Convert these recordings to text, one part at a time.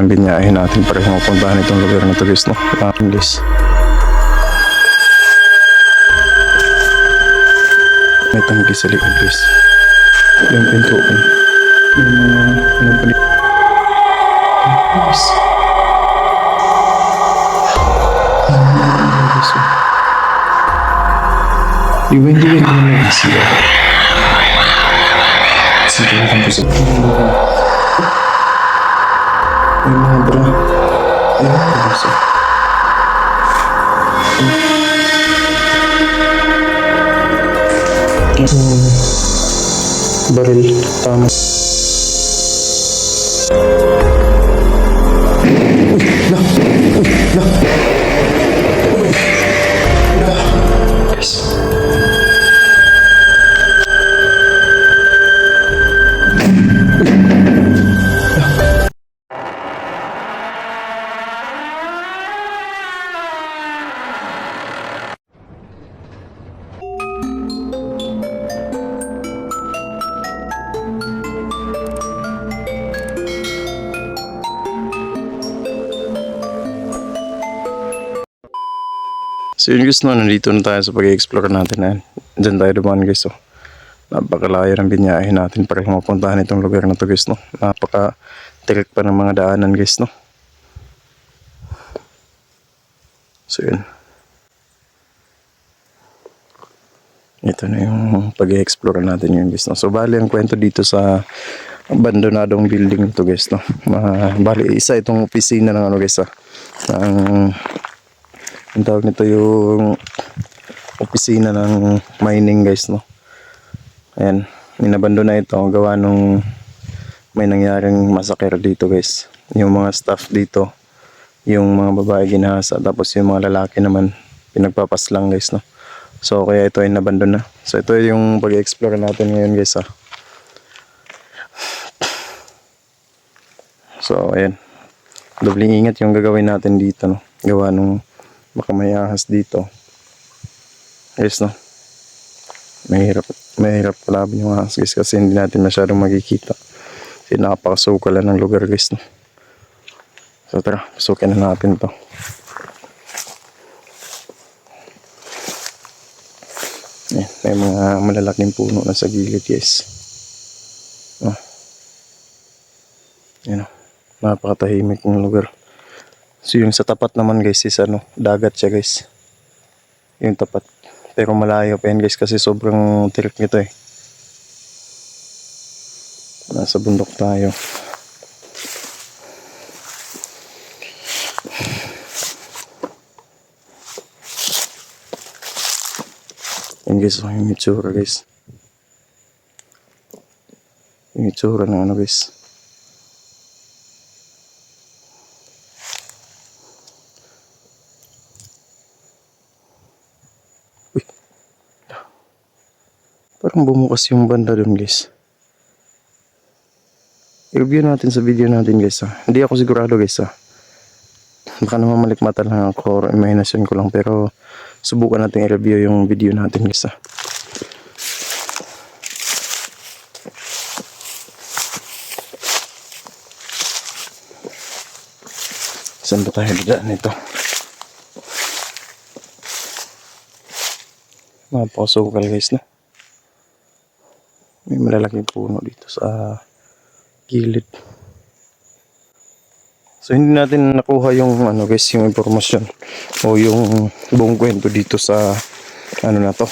Ang binyahin natin para mapuntahan itong lugar na guys, no? Ah, English. May tangki sa likod guys. Yung pintuan. Yung mga ano pa Guys. Yung hindi yung may siya. Sige, lang ko May mga bra. Ayun, guys. oh. Hmm. Baril. Tama. Guys. So yun guys no, nandito na tayo sa pag-explore natin na Diyan tayo dumaan guys oh. Napakalayo ng binyahin natin para mapuntahan itong lugar na to guys no. Napaka tirik pa ng mga daanan guys no. So yun. Ito na yung pag-explore natin yun guys no. So bali ang kwento dito sa abandonadong building to guys no. Ma bali isa itong opisina ng ano guys ah. Ng ang tawag nito yung opisina ng mining guys no? Ayan. Minabando na ito. Gawa nung may nangyaring massacre dito guys. Yung mga staff dito. Yung mga babae ginahasa. Tapos yung mga lalaki naman. Pinagpapaslang guys no? So kaya ito ay nabando na. So ito yung pag-explore natin ngayon guys ah. So ayan. Dobling ingat yung gagawin natin dito no? Gawa nung baka may ahas dito. Guys no? Mahirap mahirap palabin yung ahas guys kasi hindi natin masyadong makikita kasi napakasukalan ng lugar guys no? So tara pasukin na natin to. Ayan, may mga malalaking puno na sa gilid guys. Oh. Ayan, oh. napakatahimik ng lugar So yung sa tapat naman guys is ano, dagat siya guys. Yung tapat. Pero malayo pa yan guys kasi sobrang tirik nito eh. Nasa bundok tayo. Yan guys, oh, yung itsura guys. Yung itsura ng ano guys. Parang bumukas yung banda dun guys. I-review natin sa video natin guys ha. Hindi ako sigurado guys ha. Baka naman malikmata lang ako or imagination ko lang pero subukan natin i-review yung video natin guys ha. Saan ba tayo dadaan nito? Napakasukal guys na. May malalaking puno dito sa gilid. So hindi natin nakuha yung ano guys, yung impormasyon o yung buong kwento dito sa ano na to.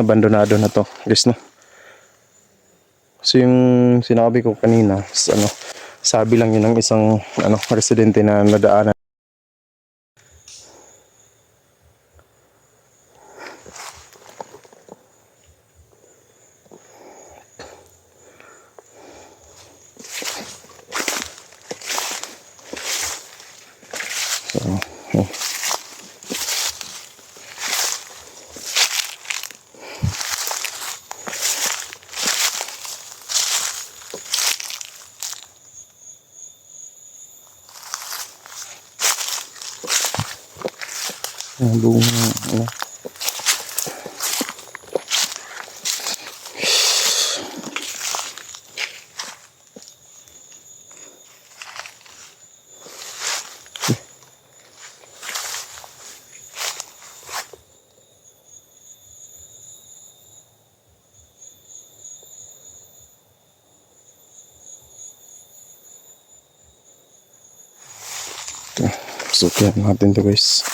Abandonado na to, guys no. So yung sinabi ko kanina, is, ano, sabi lang yun ng isang ano residente na nadaanan So, oh. Ang buong ano. Pasukin natin to guys.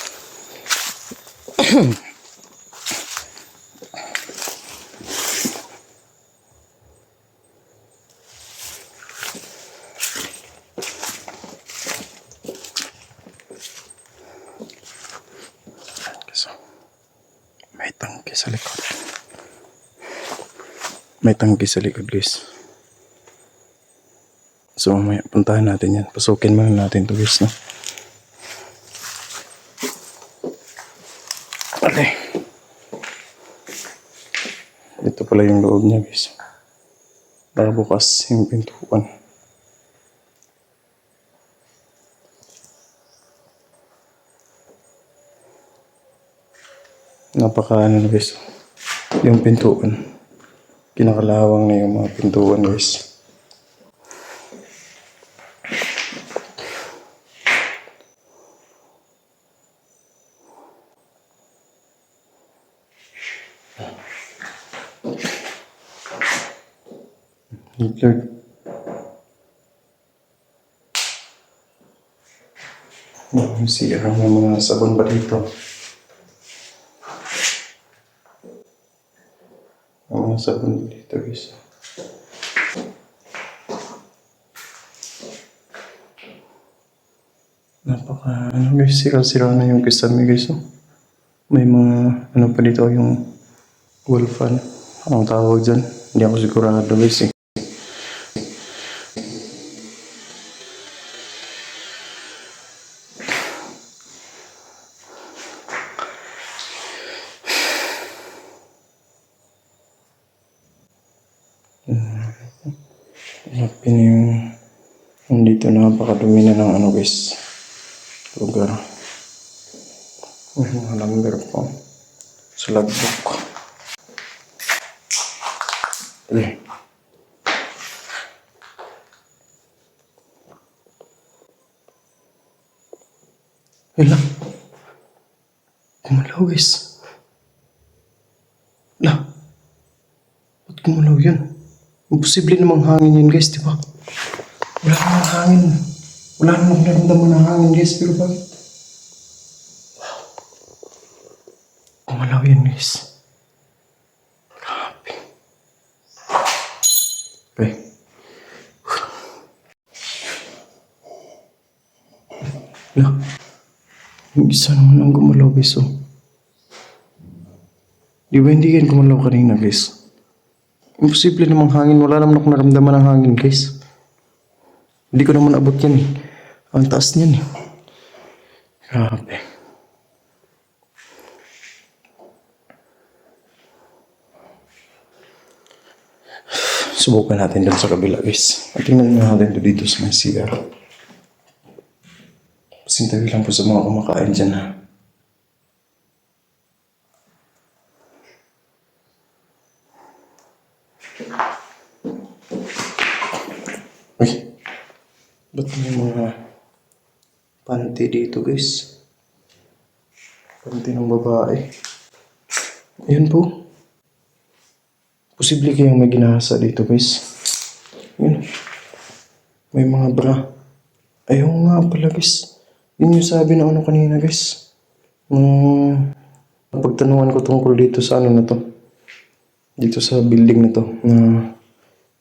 May tangke sa likod. May tangke sa likod guys. So mamaya puntahan natin yan. Pasukin muna natin to guys no. Ito pala yung loob niya guys. Nakabukas yung pintuan. Napaka ano guys. Yung pintuan. Kinakalawang na yung mga pintuan guys. Hitler. Yung CR, may mga sabon ba dito? May mga sabon dito, guys? Napaka, ano guys, sira-sira na yung kisame guys. Oh. May mga, ano pa dito, yung wall fan. Anong tawag dyan? Hindi ako sigurado guys eh. Hanapin na yung nandito napakadumi na ng ano guys lugar mga number po sa logbook Dali. Wala. Kumalaw guys. Wala. Ba't kumalaw yun? Imposible namang hangin yan guys, di ba? Wala namang hangin. Wala namang naramdaman ng hangin guys, pero bakit? Wow. Kumalaw yan guys. Grabe. Okay. Wala. Yung isa naman ang gumalaw guys, oh. Di ba hindi yan gumalaw kanina guys? Imposible namang hangin. Wala naman ako naramdaman ng hangin, guys. Hindi ko naman abot yan eh. Ang taas niyan eh. Grabe. Subukan natin dun sa kabila, guys. At tingnan natin to dito sa may CR. Pasintabi lang po sa mga kumakain dyan, ha. Uy. Ba't may mga panty dito, guys? Panty ng babae. Ayan po. Posible kayang may ginahasa dito, guys. Yun. May mga bra. Ayaw nga pala, guys. Yun yung sabi ng ano kanina, guys. Nung pagtanungan ko tungkol dito sa ano na to. Dito sa building na to. Na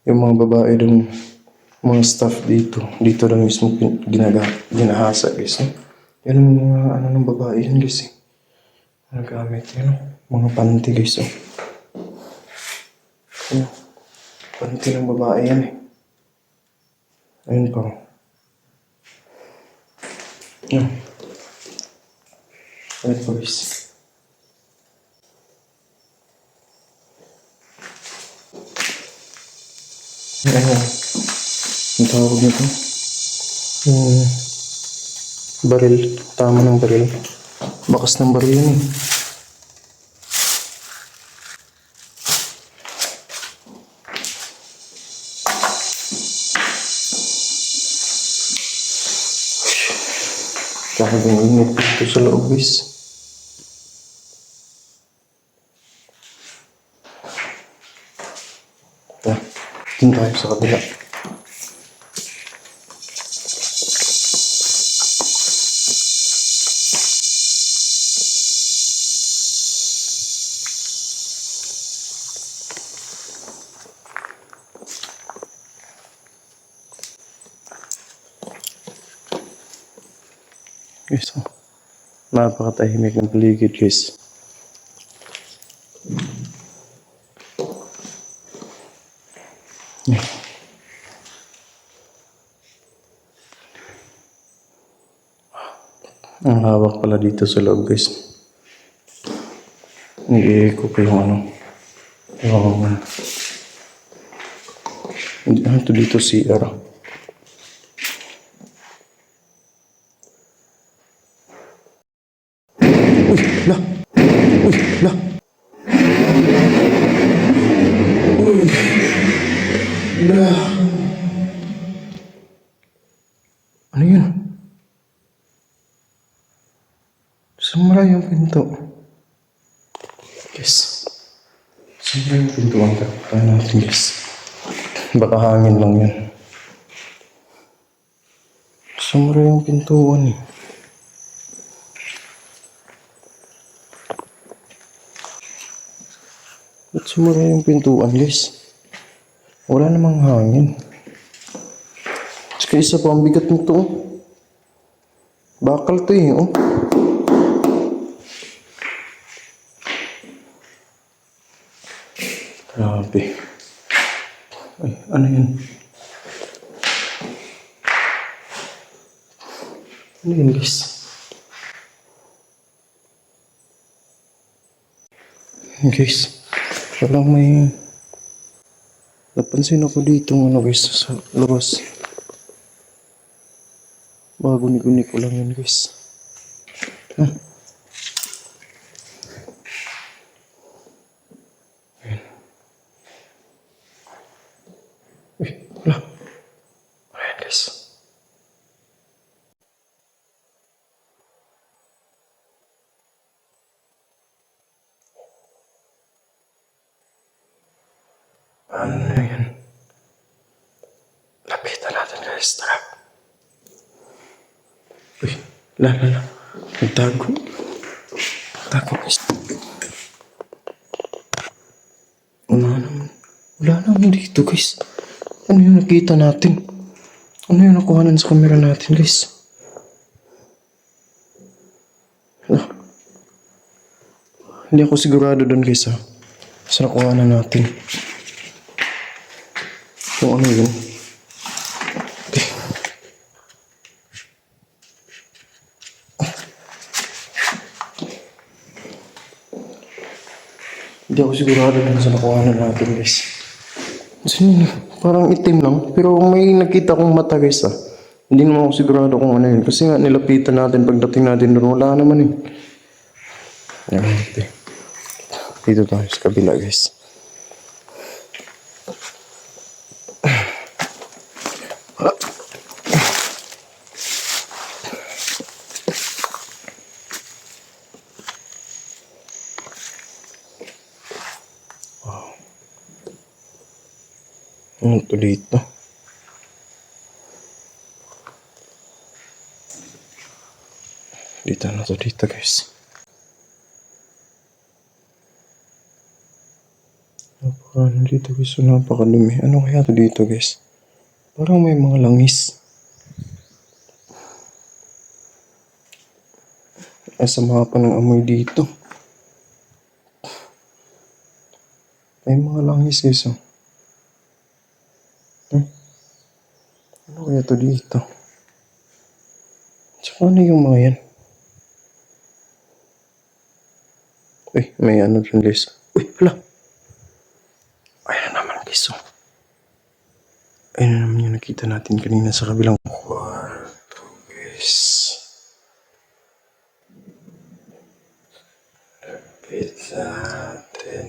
yung mga babae dun, mga staff dito. Dito lang mismo ginaga, ginahasa, guys. No? Yan ang mga ano ng babae yan, guys. Eh. Ano gamit, yun, no? Mga panty, guys. Oh. Ano? Panty ng babae yan, eh. Ayun pa. oh. Yan. Ayun pa, guys. Ano? Ang tawag nito? Yung baril. Tama ng baril. Bakas ng baril yun eh. Kahit ang init dito sa loob guys. Tara, dun tayo sa kabila. Napakatahimik ng paligid, guys. Ang hawak pala dito sa loob, guys. Nag-i-echo pa ano. Yung... To dito CR. Yung pinto. Yes. Sumara yung pinto ang takutan natin, guys. Baka hangin lang yan. Sumara yung pintuan eh. Ba't sumara yung pintuan, guys? Wala namang hangin. Saka isa pa, ang bigat nito. oh. Bakal to eh, oh. Grabe. Ay, ano yun? Ano yun, guys? Guys, parang may... Napansin ako dito ano guys sa labas. Bago ni ko lang yun guys. Huh? Ano yan? Lapitan natin guys, tara. Uy, la la la. Nagtago. Nagtago guys. Wala naman. Wala naman dito guys. Ano yung nakita natin? Ano yung nakuhanan sa camera natin guys? Ah. Hindi ako sigurado doon guys ha. Sa nakuhanan natin. Kung ano yun. Hindi ako sigurado dun sa nakuhanan natin guys. Sino yun? Parang itim lang. Pero may nakita kong mata guys ah. Hindi naman ako sigurado kung ano yun. Kasi nga nilapitan natin pagdating natin doon. Wala naman eh. Yan, ito. Dito tayo sa kabila guys. Ano to dito? Dito na to dito guys. Napaka ano dito guys. So, napakadumi. Ano kaya to dito guys? Parang may mga langis. Asama pa ng amoy dito. May mga langis guys oh. Ano kaya to dito? Tsaka ano yung mga yan? Uy, may ano dyan guys. Uy, hala. Ayan na naman guys. Oh. Ayan na naman yung nakita natin kanina sa kabilang kwarto guys. Lapit natin.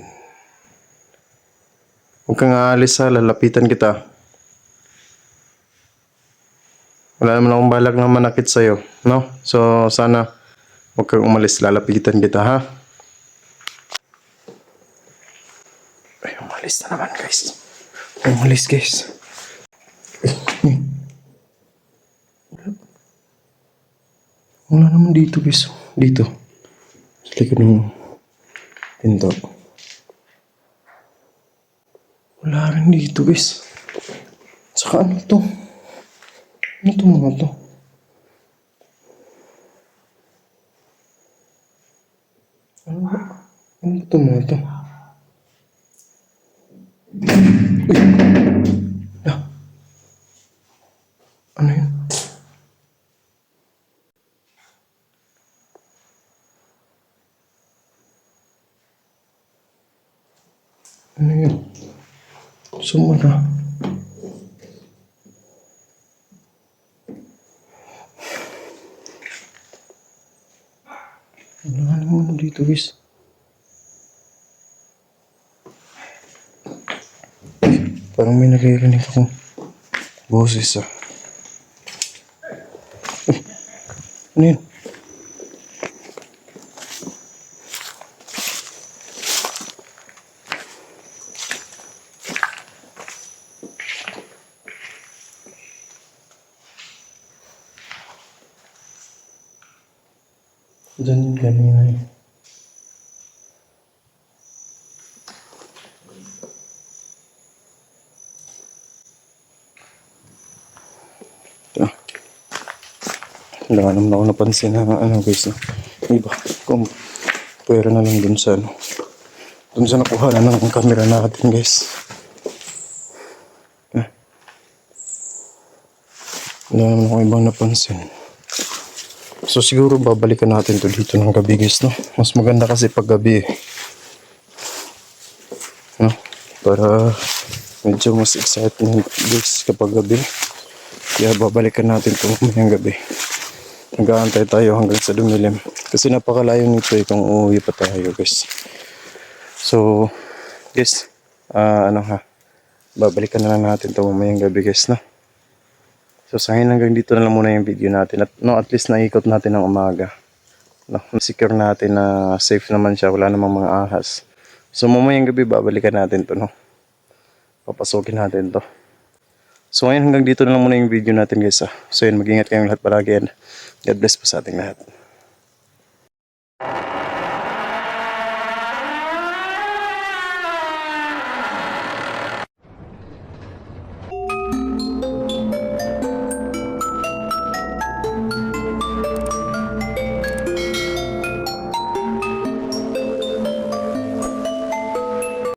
Huwag kang aalis ha, lalapitan kita. Wala naman akong balak na manakit sa'yo, no? So, sana huwag kang umalis, lalapitan kita, ha? Ay, umalis na naman, guys. Umalis, guys. Wala naman dito, guys. Dito. Sa likod ng pinto. Wala rin dito, guys. Saka ano to? No to no, no. Ano to? Uy! Ah. Ano yun? Ano yun? Guys. Parang may naririnig akong boses ah. Ano yun? Diyan yung kanina eh. Wala naman ako napansin na ano guys. No? Iba. Kung pwera na lang dun sa ano. Dun sa nakuha na ng camera natin guys. Ah. Wala naman ako ibang napansin. So siguro babalikan natin to dito ng gabi guys no. Mas maganda kasi pag gabi eh. No? Para medyo mas exciting guys kapag gabi. Kaya babalikan natin to mamayang gabi. Nag-aantay tayo hanggang sa dumilim. Kasi napakalayo nito eh kung uuwi pa tayo guys. So guys, ah ano ha. Babalikan na lang natin to mamayang gabi guys no. So sa ngayon hanggang dito na lang muna yung video natin. At no, at least naikot natin ng umaga. No, secure natin na safe naman siya. Wala namang mga ahas. So mamayang gabi babalikan natin to no. Papasukin natin to. So ngayon hanggang dito na lang muna yung video natin guys ah. So yun, mag-ingat kayong lahat palagi and God bless po sa ating lahat.